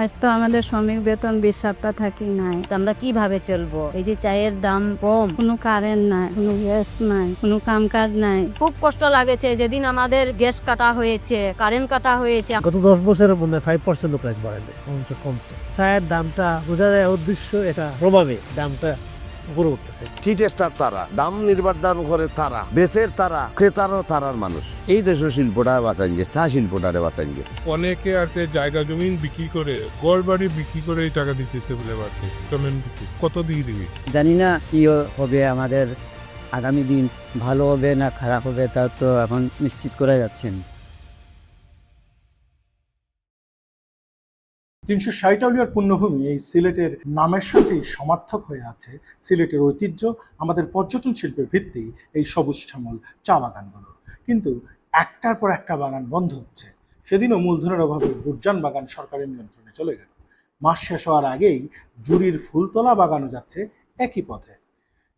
আজ তো আমাদের শ্রমিক বেতন বিশ সপ্তাহ থাকি নাই। তো আমরা কীভাবে চলবো? এই যে চায়ের দাম কম। কোনো কারেন্ট নাই কোনো গ্যাস নাই কোনো কাম কাজ নাই। খুব কষ্ট লাগেছে যেদিন আমাদের গ্যাস কাটা হয়েছে কারেন্ট কাটা হয়েছে। গত দশ বছরের মধ্যে ফাইভ পার্সেন্ট প্রাইস বাড়াই দেয় কমছে। চায়ের দামটা বোঝা যায় উদ্দেশ্য এটা প্রভাবে দামটা উপরে উঠতেছে। চিটেস্টার তারা দাম নির্বাচন করে তারা বেচের তারা ক্রেতারও তারার মানুষ। এই দেশের শিল্পটা বাঁচাইছে চা শিল্পটারে বাঁচাইছে অনেকে আছে জায়গা জমিন বিক্রি করে গড় বাড়ি বিক্রি করে এই টাকা দিতেছে বলে বাড়তে। চলেন বিক্রি কত দিয়ে দিবি? জানি না কি হবে আমাদের আগামী দিন ভালো হবে না খারাপ হবে তা তো এখন নিশ্চিত করা যাচ্ছে না। তিনশো ষাট আউলিয়ার পুণ্যভূমি এই সিলেটের নামের সাথেই সমার্থক হয়ে আছে। সিলেটের ঐতিহ্য, আমাদের পর্যটন শিল্পের ভিত্তি, এই সবুজ শ্যামল চা বাগানগুলো। কিন্তু একটার পর একটা বাগান বন্ধ হচ্ছে। সেদিনও মূলধনের অভাবে গুরজান বাগান সরকারের নিয়ন্ত্রণে চলে গেল। মাস শেষ হওয়ার আগেই জুরির ফুলতলা বাগানও যাচ্ছে একই পথে।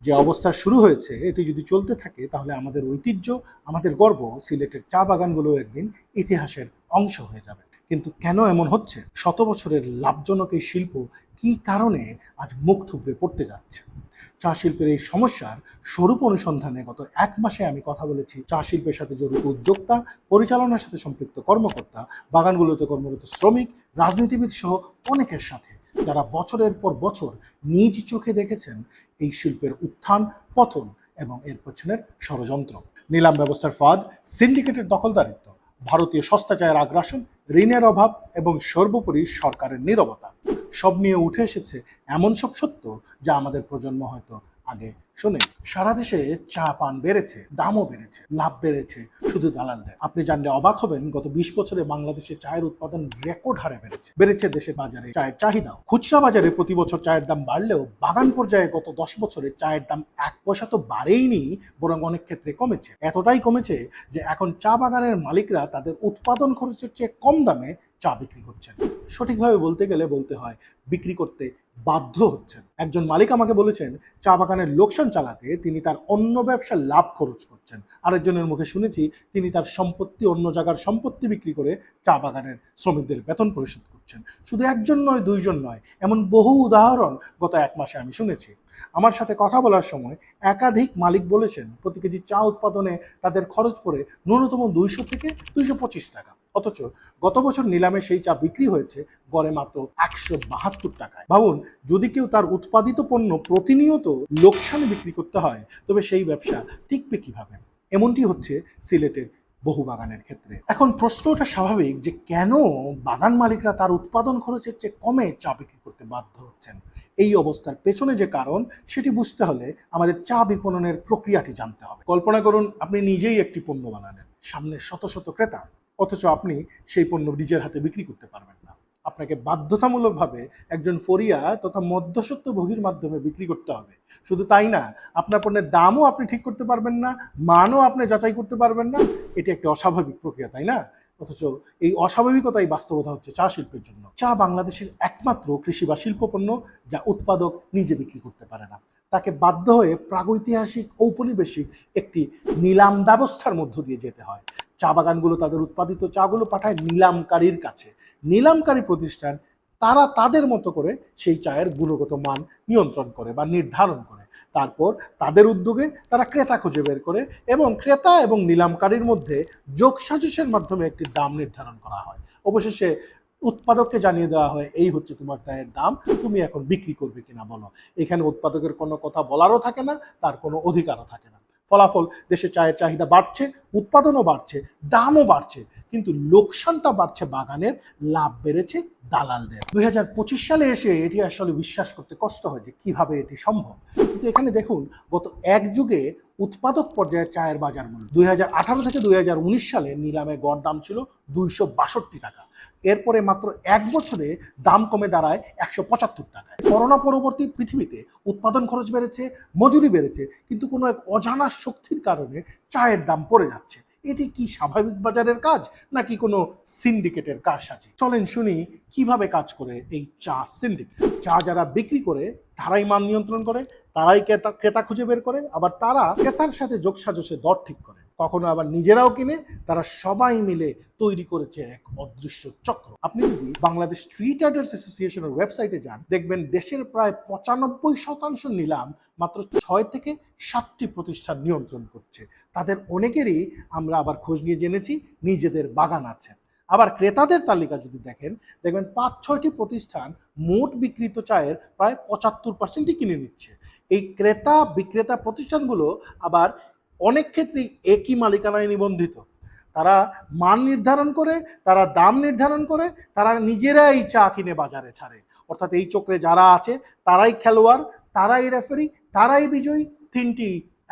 যে অবস্থা শুরু হয়েছে, এটি যদি চলতে থাকে, তাহলে আমাদের ঐতিহ্য, আমাদের গর্ব সিলেটের চা বাগানগুলো একদিন ইতিহাসের অংশ হয়ে যাবে। কিন্তু কেন এমন হচ্ছে? শত বছরের লাভজনক এই শিল্প কি কারণে আজ মুখ থুবড়ে পড়তে যাচ্ছে? চা শিল্পের এই সমস্যার স্বরূপ অনুসন্ধানে গত এক মাসে আমি কথা বলেছি চা শিল্পের সাথে জড়িত উদ্যোক্তা, পরিচালনার সাথে সম্পৃক্ত কর্মকর্তা, বাগানগুলোতে কর্মরত শ্রমিক, রাজনীতিবিদ সহ অনেকের সাথে, যারা বছরের পর বছর নিজ চোখে দেখেছেন এই শিল্পের উত্থান, পতন এবং এর পেছনের ষড়যন্ত্র। নিলাম ব্যবস্থার ফাঁদ, সিন্ডিকেটের দখলদারিত্ব ভারতীয় সস্তা চায়ের আগ্রাসন, ঋণের অভাব এবং সর্বোপরি সরকারের নিরবতা। সব নিয়ে উঠে এসেছে এমন সব সত্য যা আমাদের প্রজন্ম হয়তো আগে শোনে সারা দেশে চা পান বেড়েছে, দামও বেড়েছে, লাভ বেড়েছে, শুধু দালালদের। আপনি জানলে অবাক হবেন, গত বিশ বছরে বাংলাদেশে চায়ের উৎপাদন রেকর্ড হারে বেড়েছে। বেড়েছে দেশের বাজারে চায়ের চাহিদাও। খুচরা বাজারে প্রতি বছর চায়ের দাম বাড়লেও বাগান পর্যায়ে গত দশ বছরে চায়ের দাম এক পয়সা তো বাড়েইনি, বরং অনেক ক্ষেত্রে কমেছে। এতটাই কমেছে যে এখন চা বাগানের মালিকরা তাদের উৎপাদন খরচের চেয়ে কম দামে চা বিক্রি করছেন। সঠিকভাবে বলতে গেলে বলতে হয়, বিক্রি করতে বাধ্য হচ্ছেন। একজন মালিক আমাকে বলেছেন, চা বাগানের লোকসান চালাতে তিনি তার অন্য ব্যবসা লাভ খরচ করছেন। আরেকজনের মুখে শুনেছি, তিনি তার সম্পত্তি অন্য জায়গার সম্পত্তি বিক্রি করে চা বাগানের শ্রমিকদের বেতন পরিশোধ করছেন। শুধু একজন নয়, দুইজন নয়, এমন বহু উদাহরণ গত এক মাসে আমি শুনেছি। আমার সাথে কথা বলার সময় একাধিক মালিক বলেছেন, প্রতি কেজি চা উৎপাদনে তাদের খরচ পড়ে ন্যূনতম দুইশো থেকে দুইশো পঁচিশ টাকা। অথচ গত বছর নিলামে সেই চা বিক্রি হয়েছে গড়ে মাত্র একশো বাহাত্তর টাকায়। ভাবুন, যদি কেউ তার উৎপাদিত পণ্য প্রতিনিয়ত লোকসানে বিক্রি করতে হয়, তবে সেই ব্যবসা টিকবে কীভাবে? এমনটি হচ্ছে সিলেটের বহু বাগানের ক্ষেত্রে। এখন প্রশ্নটা স্বাভাবিক যে কেন বাগান মালিকরা তার উৎপাদন খরচের চেয়ে কমে চা বিক্রি করতে বাধ্য হচ্ছেন? এই অবস্থার পেছনে যে কারণ, সেটি বুঝতে হলে আমাদের চা বিপণনের প্রক্রিয়াটি জানতে হবে। কল্পনা করুন, আপনি নিজেই একটি পণ্য বানালেন, সামনে শত শত ক্রেতা, অথচ আপনি সেই পণ্য নিজের হাতে বিক্রি করতে পারবেন আপনাকে বাধ্যতামূলকভাবে একজন ফরিয়া তথা মধ্যসত্ত্বভোগীর মাধ্যমে বিক্রি করতে হবে। শুধু তাই না, আপনার পণ্যের দামও আপনি ঠিক করতে পারবেন না, মানও আপনি যাচাই করতে পারবেন না, এটি একটি অস্বাভাবিক প্রক্রিয়া, তাই না? অথচ এই অস্বাভাবিকতাই বাস্তবতা হচ্ছে চা শিল্পের জন্য। চা বাংলাদেশের একমাত্র কৃষি বা শিল্প পণ্য যা উৎপাদক নিজে বিক্রি করতে পারে না। তাকে বাধ্য হয়ে প্রাগৈতিহাসিক, ঔপনিবেশিক একটি নিলাম ব্যবস্থার মধ্য দিয়ে যেতে হয়। চা বাগানগুলো তাদের উৎপাদিত চাগুলো পাঠায় নিলামকারীর কাছে। নিলামকারী প্রতিষ্ঠান, তারা তাদের মতো করে সেই চায়ের গুণগত মান নিয়ন্ত্রণ করে বা নির্ধারণ করে। তারপর তাদের উদ্যোগে তারা ক্রেতা খুঁজে বের করে এবং ক্রেতা এবং নিলামকারীর মধ্যে যোগসাজসের মাধ্যমে একটি দাম নির্ধারণ করা হয়। অবশেষে উৎপাদককে জানিয়ে দেওয়া হয়, এই হচ্ছে তোমার চায়ের দাম, তুমি এখন বিক্রি করবে কিনা বলো। এখানে উৎপাদকের কোনো কথা বলারও থাকে না, তার কোনো অধিকারও থাকে না। ফলাফল দেশে চায়ের চাহিদা বাড়ছে, উৎপাদনও বাড়ছে, দামও বাড়ছে, কিন্তু লোকসানটা বাড়ছে বাগানের, লাভ বেড়েছে দালালদের। দুই হাজার পঁচিশ সালে এসে এটি আসলে বিশ্বাস করতে কষ্ট হয় যে কীভাবে এটি সম্ভব। কিন্তু এখানে দেখুন, গত এক যুগে উৎপাদক পর্যায়ে চায়ের বাজার মূল্য। দু হাজার আঠারো থেকে দুই সালে নিলামে গড় দাম ছিল দুইশো বাষট্টি টাকা। এরপরে মাত্র এক বছরে দাম কমে দাঁড়ায় একশো পঁচাত্তর টাকায়। করোনা পরবর্তী পৃথিবীতে উৎপাদন খরচ বেড়েছে, মজুরি বেড়েছে, কিন্তু কোনো এক অজানা শক্তির কারণে চায়ের দাম পড়ে যাচ্ছে। এটি কি স্বাভাবিক বাজারের কাজ, নাকি কোনো সিন্ডিকেটের কারসাজি? চলেন শুনি কীভাবে কাজ করে এই চা সিন্ডিকেট। চা যারা বিক্রি করে, তারাই মান নিয়ন্ত্রণ করে তারাই ক্রেতা ক্রেতা খুঁজে বের করে, আবার তারা ক্রেতার সাথে যোগসাজসে দর ঠিক করে। কখনো আবার নিজেরাও কিনে, তারা সবাই মিলে তৈরি করেছে এক অদৃশ্য চক্র। আপনি যদি বাংলাদেশ স্ট্রিট আর্টার্স অ্যাসোসিয়েশনের ওয়েবসাইটে যান, দেখবেন দেশের প্রায় পঁচানব্বই শতাংশ নিলাম মাত্র ছয় থেকে সাতটি প্রতিষ্ঠান নিয়ন্ত্রণ করছে। তাদের অনেকেরই আমরা আবার খোঁজ নিয়ে জেনেছি, নিজেদের বাগান আছে। আবার ক্রেতাদের তালিকা যদি দেখেন, দেখবেন পাঁচ ছয়টি প্রতিষ্ঠান মোট বিক্রিত চায়ের প্রায় পঁচাত্তর পার্সেন্টই কিনে নিচ্ছে। এই ক্রেতা বিক্রেতা প্রতিষ্ঠানগুলো আবার অনেক ক্ষেত্রেই একই মালিকানায় নিবন্ধিত। তারা মান নির্ধারণ করে, তারা দাম নির্ধারণ করে, তারা নিজেরাই চা কিনে বাজারে ছাড়ে। অর্থাৎ এই চক্রে যারা আছে, তারাই খেলোয়াড়, তারাই রেফারি তারাই বিজয়ী, তিনটি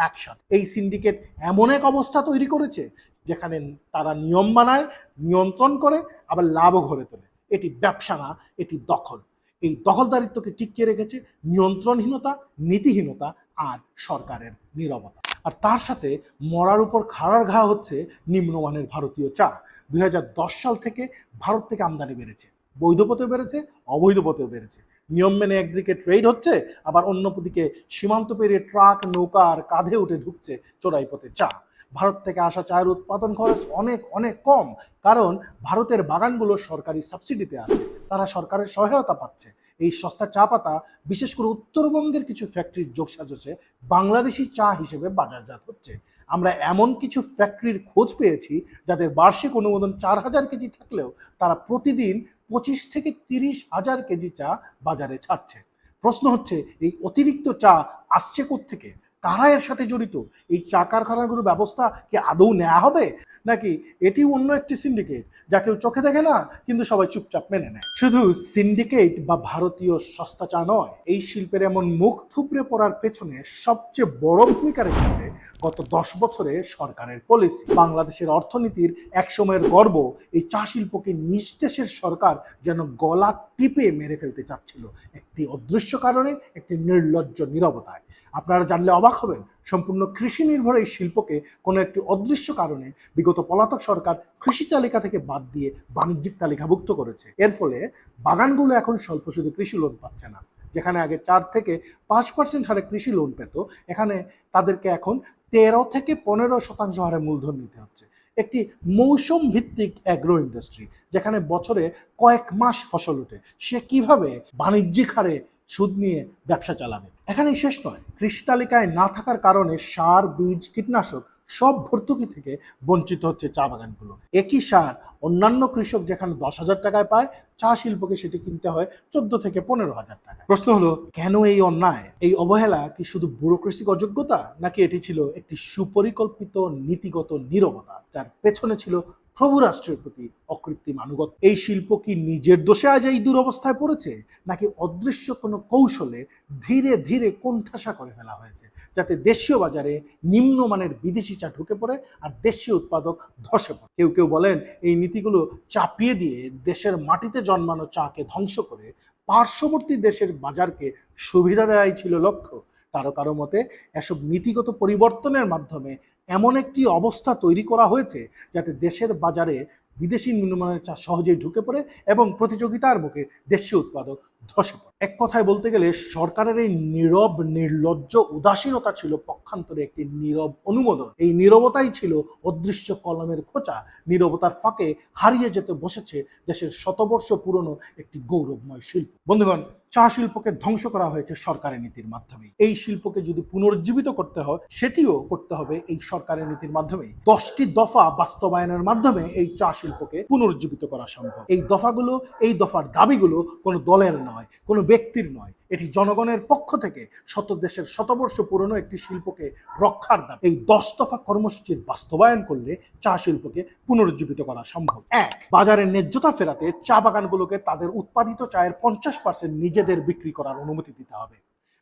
একসাথে। এই সিন্ডিকেট এমন এক অবস্থা তৈরি করেছে, যেখানে তারা নিয়ম মানায়, নিয়ন্ত্রণ করে, আবার লাভও ঘরে তোলে। এটি ব্যবসা না, এটি দখল। এই দখলদারিত্বকে টিকিয়ে রেখেছে নিয়ন্ত্রণহীনতা, নীতিহীনতা আর সরকারের নীরবতা। আর তার সাথে মরার উপর খাড়ার ঘা হচ্ছে নিম্নমানের ভারতীয় চা। দু হাজার দশ সাল থেকে ভারত থেকে আমদানি বেড়েছে, বৈধ পথেও বেড়েছে, অবৈধ পথেও বেড়েছে। নিয়ম মেনে একদিকে ট্রেড হচ্ছে, আবার অন্যদিকে সীমান্ত পেরিয়ে ট্রাক, নৌকা আর কাঁধে উঠে ঢুকছে চোরাই পথে চা। ভারত থেকে আসা চায়ের উৎপাদন খরচ অনেক অনেক কম, কারণ ভারতের বাগানগুলো সরকারি সাবসিডিতে আছে। তারা সরকারের সহায়তা পাচ্ছে। এই সস্তা চা পাতা, বিশেষ করে উত্তরবঙ্গের কিছু ফ্যাক্টরির যোগসাজসে বাংলাদেশি চা হিসেবে বাজারজাত হচ্ছে। আমরা এমন কিছু ফ্যাক্টরির খোঁজ পেয়েছি, যাদের বার্ষিক অনুমোদন চার হাজার কেজি থাকলেও তারা প্রতিদিন পঁচিশ থেকে তিরিশ হাজার কেজি চা বাজারে ছাড়ছে। প্রশ্ন হচ্ছে, এই অতিরিক্ত চা আসছে থেকে কারা এর সাথে জড়িত? এই চা কারখানাগুলোর ব্যবস্থা কি আদৌ নেওয়া হবে? নাকি এটি অন্য একটি সিন্ডিকেট যা কেউ চোখে দেখে না, কিন্তু সবাই চুপচাপ মেনে নেয়? শুধু সিন্ডিকেট বা ভারতীয় সস্তা চা নয়, এই শিল্পের এমন মুখ থুবড়ে পড়ার পেছনে সবচেয়ে বড় ভূমিকা রেখেছে গত দশ বছরে সরকারের পলিসি বাংলাদেশের অর্থনীতির একসময়ের গর্ব এই চা শিল্পকে নিজ দেশের সরকার যেন গলা টিপে মেরে ফেলতে চাচ্ছিল। একটি অদৃশ্য কারণে, একটি নির্লজ্জ নিরবতায়। আপনারা জানলে অবাক হবেন। সম্পূর্ণ কৃষি নির্ভর এই শিল্পকে কোনো একটি অদৃশ্য কারণে বিগত পলাতক সরকার কৃষি তালিকা থেকে বাদ দিয়ে বাণিজ্যিক তালিকাভুক্ত করেছে। এর ফলে বাগানগুলো এখন স্বল্প সুদে কৃষি লোন পাচ্ছে না। যেখানে আগে চার থেকে পাঁচ পার্সেন্ট হারে কৃষি লোন পেত, এখানে তাদেরকে এখন তেরো থেকে পনেরো শতাংশ হারে মূলধন নিতে হচ্ছে। একটি মৌসুম ভিত্তিক অ্যাগ্রো ইন্ডাস্ট্রি যেখানে বছরে কয়েক মাস ফসল ওঠে। সে কীভাবে বাণিজ্যিক হারে সুদ নিয়ে ব্যবসা চালাবে। এখানেই শেষ নয়। কৃষি তালিকায় না থাকার কারণে সার, বীজ, কীটনাশক সব ভর্তুকি থেকে বঞ্চিত হচ্ছে চা বাগানগুলো। একই সার অন্যান্য কৃষক যেখানে দশ হাজার টাকায় পায়, চা শিল্পকে সেটি কিনতে হয় চোদ্দ থেকে পনেরো হাজার টাকা। প্রশ্ন হলো, কেন এই অন্যায়? এই অবহেলা কি শুধু ব্যুরোক্রেসিক অযোগ্যতা? নাকি এটি ছিল একটি সুপরিকল্পিত, নীতিগত নীরবতা, যার পেছনে ছিল প্রভু রাষ্ট্রের প্রতি অকৃত্রিম আনুগত্য। এই শিল্প কি নিজের দোষে আজ এই দুরবস্থায় পড়েছে? নাকি অদৃশ্য কোনো কৌশলে ধীরে ধীরে কোণঠাসা করে ফেলা হয়েছে, যাতে দেশীয় বাজারে নিম্নমানের বিদেশি চা ঢুকে পড়ে আর দেশীয় উৎপাদক ধসে পড়ে? কেউ কেউ বলেন এই নীতিগুলো চাপিয়ে দিয়ে দেশের মাটিতে জন্মানো চাকে ধ্বংস করে পার্শ্ববর্তী দেশের বাজারকে সুবিধা দেওয়াই ছিল লক্ষ্য। কারও কারও মতে এসব নীতিগত পরিবর্তনের মাধ্যমে এমন একটি অবস্থা তৈরি করা হয়েছে যাতে দেশের বাজারে বিদেশি নিম্নমানের চা সহজেই ঢুকে পড়ে এবং প্রতিযোগিতার মুখে দেশীয় উৎপাদক ধসে পড়ে। এক কথায় বলতে গেলে সরকারের এই নীরব, নির্লজ্জ উদাসীনতা ছিল পক্ষান্তরে একটি নীরব অনুমোদন। এই নীরবতাই ছিল অদৃশ্য কলমের খোঁচা। নীরবতার ফাঁকে হারিয়ে যেতে বসেছে দেশের শতবর্ষ পুরনো একটি গৌরবময় শিল্প। বন্ধুগণ, চা শিল্পকে ধ্বংস করা হয়েছে সরকারের নীতির মাধ্যমে এই শিল্পকে যদি পুনরুজ্জীবিত করতে হয়, সেটিও করতে হবে এই সরকারের নীতির মাধ্যমে দশটি দফা বাস্তবায়নের মাধ্যমে এই চা শিল্পকে পুনর্জীবিত করা সম্ভব। এই দফাগুলো, এই দফার দাবিগুলো কোনো দলের নয়, কোনো ব্যক্তির নয়। এটি জনগণের পক্ষ থেকে শত দেশের শতবর্ষ পুরনো একটি শিল্পকে রক্ষার দাবি। এই দশ দফা কর্মসূচির বাস্তবায়ন করলে চা শিল্পকে পুনরুজ্জীবিত করা সম্ভব। এক বাজারের ন্যায্যতা ফেরাতে চা বাগানগুলোকে তাদের উৎপাদিত চায়ের পঞ্চাশ পার্সেন্ট নিজেদের বিক্রি করার অনুমতি দিতে হবে।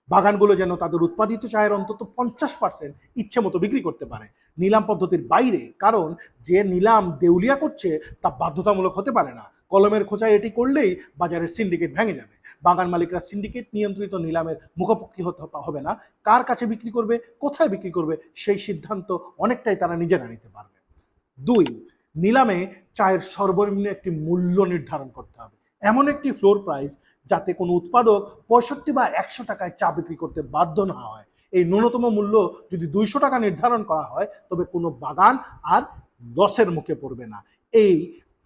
বাগানগুলো যেন তাদের উৎপাদিত চায়ের অন্তত পঞ্চাশ পার্সেন্ট ইচ্ছে মতো বিক্রি করতে পারে। নিলাম পদ্ধতির বাইরে, কারণ যে নিলাম দেউলিয়া করছে তা বাধ্যতামূলক হতে পারে না। কলমের খোঁচায় এটি করলেই বাজারের সিন্ডিকেট ভেঙে যাবে। বাগান মালিকরা সিন্ডিকেট নিয়ন্ত্রিত নিলামের মুখোমুখি হতে হবে না। কার কাছে বিক্রি করবে, কোথায় বিক্রি করবে, সেই সিদ্ধান্ত অনেকটাই তারা নিজেরা নিতে পারবে। দুই, নিলামে চায়ের সর্বনিম্ন একটি মূল্য নির্ধারণ করতে হবে। এমন একটি ফ্লোর প্রাইস যাতে কোনো উৎপাদক পঁয়ষট্টি বা একশো টাকায় চা বিক্রি করতে বাধ্য না হয়। এই ন্যূনতম মূল্য যদি দুইশো টাকা নির্ধারণ করা হয়, তবে কোনো বাগান আর লসের মুখে পড়বে না। এই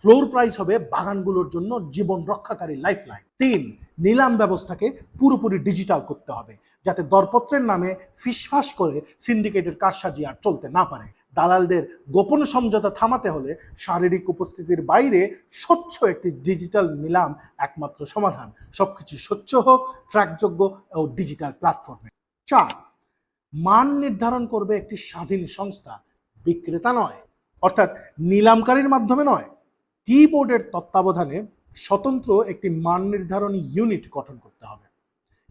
ফ্লোর প্রাইস হবে বাগানগুলোর জন্য জীবন রক্ষাকারী লাইফ লাইন তিন, নিলাম ব্যবস্থাকে পুরোপুরি ডিজিটাল করতে হবে, যাতে দরপত্রের নামে ফিসফাস করে সিন্ডিকেটের কারসাজি আর চলতে না পারে। দালালদের গোপন সমঝোতা থামাতে হলে শারীরিক উপস্থিতির বাইরে স্বচ্ছ একটি ডিজিটাল নিলাম একমাত্র সমাধান। সবকিছু স্বচ্ছ হোক ট্র্যাকযোগ্য ও ডিজিটাল প্ল্যাটফর্মে চার, মান নির্ধারণ করবে একটি স্বাধীন সংস্থা। বিক্রেতা নয়, অর্থাৎ নিলামকারীর মাধ্যমে নয় টি বোর্ডের তত্ত্বাবধানে স্বতন্ত্র একটি মান নির্ধারণ ইউনিট গঠন করতে হবে।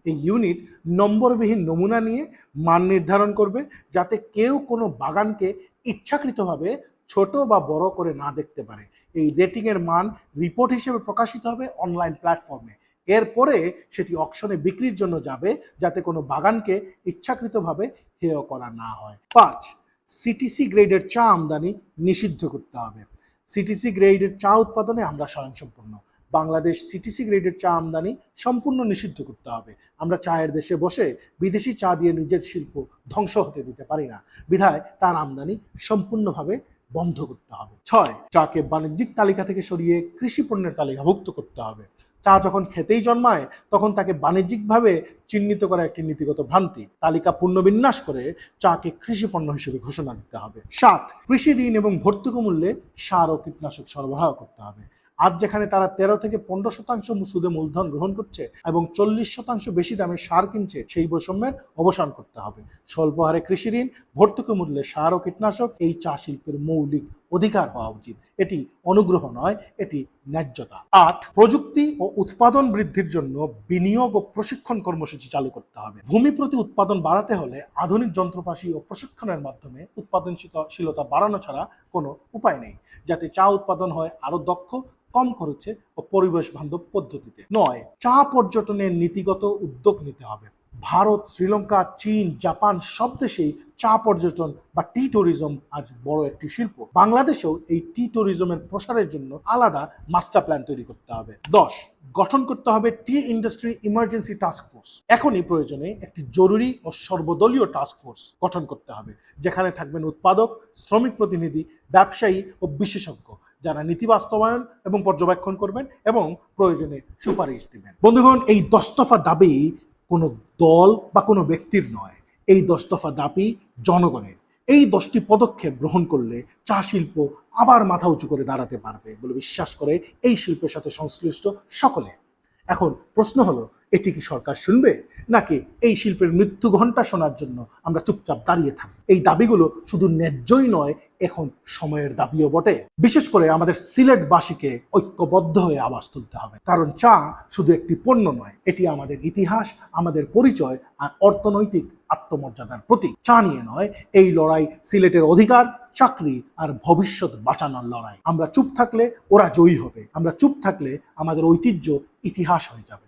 এই ইউনিট নম্বরবিহীন নমুনা নিয়ে মান নির্ধারণ করবে যাতে কেউ কোনো বাগানকে ইচ্ছাকৃতভাবে ছোট বা বড় করে না দেখতে পারে। এই রেটিংয়ের মান রিপোর্ট হিসেবে প্রকাশিত হবে অনলাইন প্ল্যাটফর্মে এরপরে সেটি অকশনে বিক্রির জন্য যাবে যাতে কোনো বাগানকে ইচ্ছাকৃতভাবে হেয় করা না হয়। পাঁচ সিটিসি গ্রেডের চা আমদানি নিষিদ্ধ করতে হবে। সিটিসি গ্রেডের চা উৎপাদনে আমরা স্বয়ংসম্পূর্ণ। বাংলাদেশ সিটিসি গ্রেডের চা আমদানি সম্পূর্ণ নিষিদ্ধ করতে হবে। আমরা চায়ের দেশে বসে বিদেশি চা দিয়ে নিজের শিল্প ধ্বংস হতে দিতে পারি না। বিধায় তার আমদানি সম্পূর্ণভাবে বন্ধ করতে হবে। ছয়, চাকে বাণিজ্যিক তালিকা থেকে সরিয়ে কৃষি পণ্যের তালিকাভুক্ত করতে হবে। চা যখন খেতেই জন্মায়, তখন তাকে বাণিজ্যিকভাবে চিহ্নিত করা একটি নীতিগত ভ্রান্তি। তালিকা পুনর্বিন্যাস করে চাকে কৃষি পণ্য হিসেবে ঘোষণা দিতে হবে। সাত, কৃষি ঋণ এবং ভর্তুকি মূল্যে সার ও কীটনাশক সরবরাহ করতে হবে। আজ যেখানে তারা তেরো থেকে পনেরো শতাংশ সুদে মূলধন গ্রহণ করছে এবং চল্লিশ শতাংশ বেশি দামে সার কিনছে, সেই বৈষম্যের অবসান করতে হবে। স্বল্প হারে কৃষি ঋণ, ভর্তুকি মূল্যে সার ও কীটনাশক এই চা শিল্পের মৌলিক অধিকার হওয়া উচিত। এটি অনুগ্রহ নয়, এটি ন্যায্যতা। আট, প্রযুক্তি ও উৎপাদন বৃদ্ধির জন্য বিনিয়োগ ও প্রশিক্ষণ কর্মসূচি চালু করতে হবে। ভূমি প্রতি উৎপাদন বাড়াতে হলে আধুনিক যন্ত্রপাতি ও প্রশিক্ষণের মাধ্যমে উৎপাদনশীলতা বাড়ানো ছাড়া কোনো উপায় নেই, যাতে চা উৎপাদন হয় আরও দক্ষ, কম খরচে ও পরিবেশ বান্ধব পদ্ধতিতে। নয়, চা পর্যটনের নীতিগত উদ্যোগ নিতে হবে। ভারত, শ্রীলঙ্কা, চীন, জাপান সব দেশেই চা পর্যটন বা টি ট্যুরিজম আজ বড় একটি শিল্প। বাংলাদেশেও এই টি ট্যুরিজমের প্রসারের জন্য আলাদা মাস্টার প্ল্যান তৈরি করতে হবে। দশ, গঠন করতে হবে টি ইন্ডাস্ট্রি ইমার্জেন্সি টাস্ক ফোর্স এখনই প্রয়োজনে একটি জরুরি ও সর্বদলীয় টাস্ক ফোর্স গঠন করতে হবে, যেখানে থাকবেন উৎপাদক, শ্রমিক প্রতিনিধি, ব্যবসায়ী ও বিশেষজ্ঞ, যারা নীতি বাস্তবায়ন এবং পর্যবেক্ষণ করবেন এবং প্রয়োজনে সুপারিশ দিবেন। বন্ধুগণ, এই দশ দফা দাবি কোনো দল বা কোনো ব্যক্তির নয়। এই দশ দফা দাবি জনগণের। এই দশটি পদক্ষেপ গ্রহণ করলে চা শিল্প আবার মাথা উঁচু করে দাঁড়াতে পারবে বলে বিশ্বাস করে এই শিল্পের সাথে সংশ্লিষ্ট সকলে। এখন প্রশ্ন হলো এটি কি সরকার শুনবে? নাকি এই শিল্পের মৃত্যু ঘণ্টা শোনার জন্য আমরা চুপচাপ দাঁড়িয়ে থাকি? এই দাবিগুলো শুধু ন্যায্যই নয়, এখন সময়ের দাবিও বটে। বিশেষ করে আমাদের সিলেটবাসীকে ঐক্যবদ্ধ হয়ে আওয়াজ তুলতে হবে। কারণ চা শুধু একটি পণ্য নয়, এটি আমাদের ইতিহাস, আমাদের পরিচয় আর অর্থনৈতিক আত্মমর্যাদার প্রতীক। চা নিয়ে নয়, এই লড়াই সিলেটের অধিকার, চাকরি আর ভবিষ্যৎ বাঁচানোর লড়াই। আমরা চুপ থাকলে ওরা জয়ী হবে। আমরা চুপ থাকলে আমাদের ঐতিহ্য ইতিহাস হয়ে যাবে।